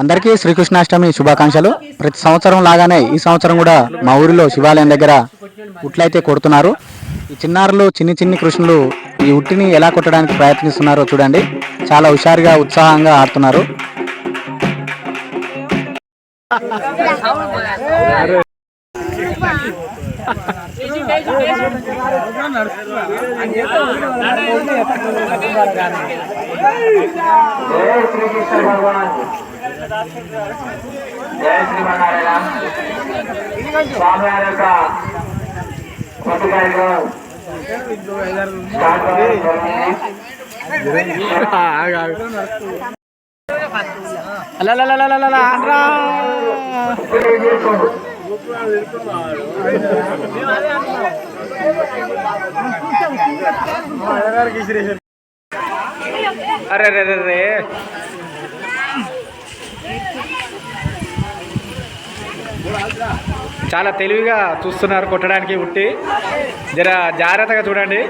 అందరికీ శ్రీకృష్ణాష్టమి శుభాకాంక్షలు. ప్రతి సంవత్సరం లాగానే ఈ సంవత్సరం కూడా మా ఊరిలో శివాలయం దగ్గర ఉట్లయితే కొడుతున్నారు. ఈ చిన్నారులు చిన్ని చిన్ని కృష్ణులు ఈ ఉట్టిని ఎలా కొట్టడానికి ప్రయత్నిస్తున్నారో చూడండి. చాలా హుషారుగా ఉత్సాహంగా ఆడుతున్నారు. శ్రీకృష్ణ భగవాన్. अरे अरे अरे। చాలా తెలివిగా చూస్తున్నారు కొట్టడానికి ఉట్టి. జర జాగ్రత్తగా చూడండి.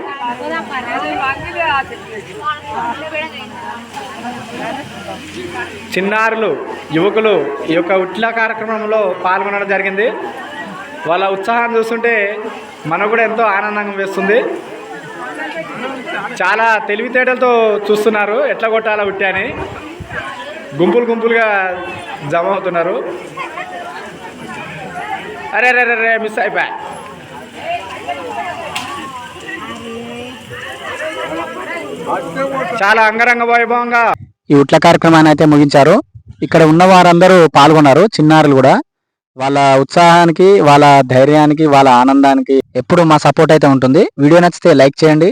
చిన్నారులు యువకులు ఈ యొక్క ఉట్ల కార్యక్రమంలో పాల్గొనడం జరిగింది. వాళ్ళ ఉత్సాహాన్ని చూస్తుంటే మనకు కూడా ఎంతో ఆనందంగా వేస్తుంది. చాలా తెలివితేటలతో చూస్తున్నారు ఎట్లా కొట్టాలా ఉట్టి అని. గుంపులు గుంపులుగా జమ అవుతున్నారు. అరే రే రే రే మిస్ అయిపోయా. చాలా అంగరంగ వైభవంగా. ఈ ఉట్ల కార్యక్రమాన్ని అయితే ముగించారు. ఇక్కడ ఉన్న వారందరూ పాల్గొన్నారు చిన్నారులు కూడా. వాళ్ళ ఉత్సాహానికి వాళ్ళ ధైర్యానికి వాళ్ళ ఆనందానికి ఎప్పుడు మా సపోర్ట్ అయితే ఉంటుంది. వీడియో నచ్చితే లైక్ చేయండి.